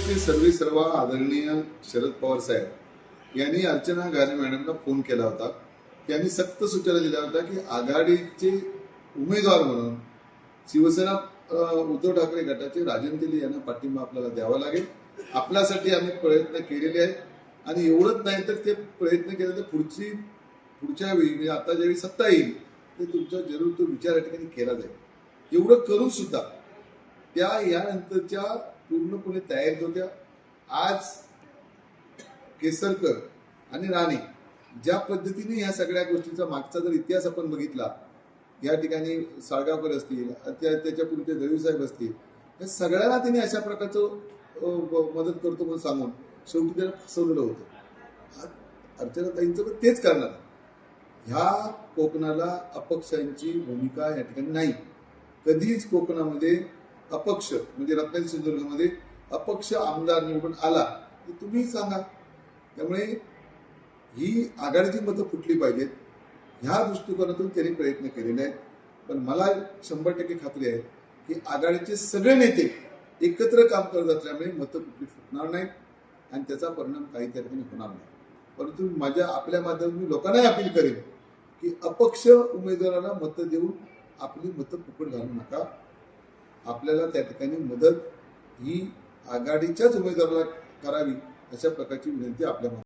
पक्षाचे सर्वे सर्व आदरणीय शरद पवार साहेब यांनी अर्चना गारे मॅडमला फोन केला होता. त्यांनी सक्त सूचना दिल्या होत्या की आघाडीचे उमेदवार म्हणून शिवसेना उद्धव ठाकरे गटाचे राजन दिले यांना पाठिंबा आपल्याला द्यावा लागेल. आपल्यासाठी आम्ही प्रयत्न केलेले आहेत. आणि एवढंच नाही तर ते प्रयत्न केले तर पुढची पुढच्या वेळी म्हणजे आता ज्यावेळी सत्ता येईल ते तुमचा जरूर तो विचार या ठिकाणी केला जाईल. एवढं करून सुद्धा त्या यानंतरच्या पूर्णपणे तयारीत होत्या. आज केसरकर आणि राणे ज्या पद्धतीने ह्या सगळ्या गोष्टीचा मागचा जर इतिहास आपण बघितला या ठिकाणी साळगावकर असतील त्या त्याच्यापूर्वी दळवी साहेब असतील या सगळ्यांना त्यांनी अशा प्रकारचं मदत करतो म्हणून सांगून शेवटी त्याला फसवलेलं होतं. अर्चना अर्चनाताईंचं पण तेच करणार ह्या कोकणाला अपक्षांची भूमिका या ठिकाणी नाही. कधीच कोकणामध्ये अपक्ष म्हणजे रत्नागिरी सिंधुदुर्गमध्ये अपक्ष आमदार निवडून आला तर तुम्ही सांगा. त्यामुळे ही आघाडीची मतं फुटली पाहिजेत. ह्या दृष्टिकोनातून त्यांनी प्रयत्न केलेले आहेत. पण मला शंभर टक्के खात्री आहे की आघाडीचे सगळे नेते एकत्र काम करत असल्यामुळे मतं कुठली फुटणार नाहीत आणि त्याचा परिणाम काही त्या ठिकाणी होणार नाही. परंतु माझ्या आपल्या माध्यमातून मी लोकांनाही अपील करेन की अपक्ष उमेदवाराला मतं देऊन आपली मतं फुकट घालू नका. आपल्याला त्या ठिकाणी मदत ही आघाडीच्याच उमेदवाराला करावी अशा प्रकारची विनंती आपल्या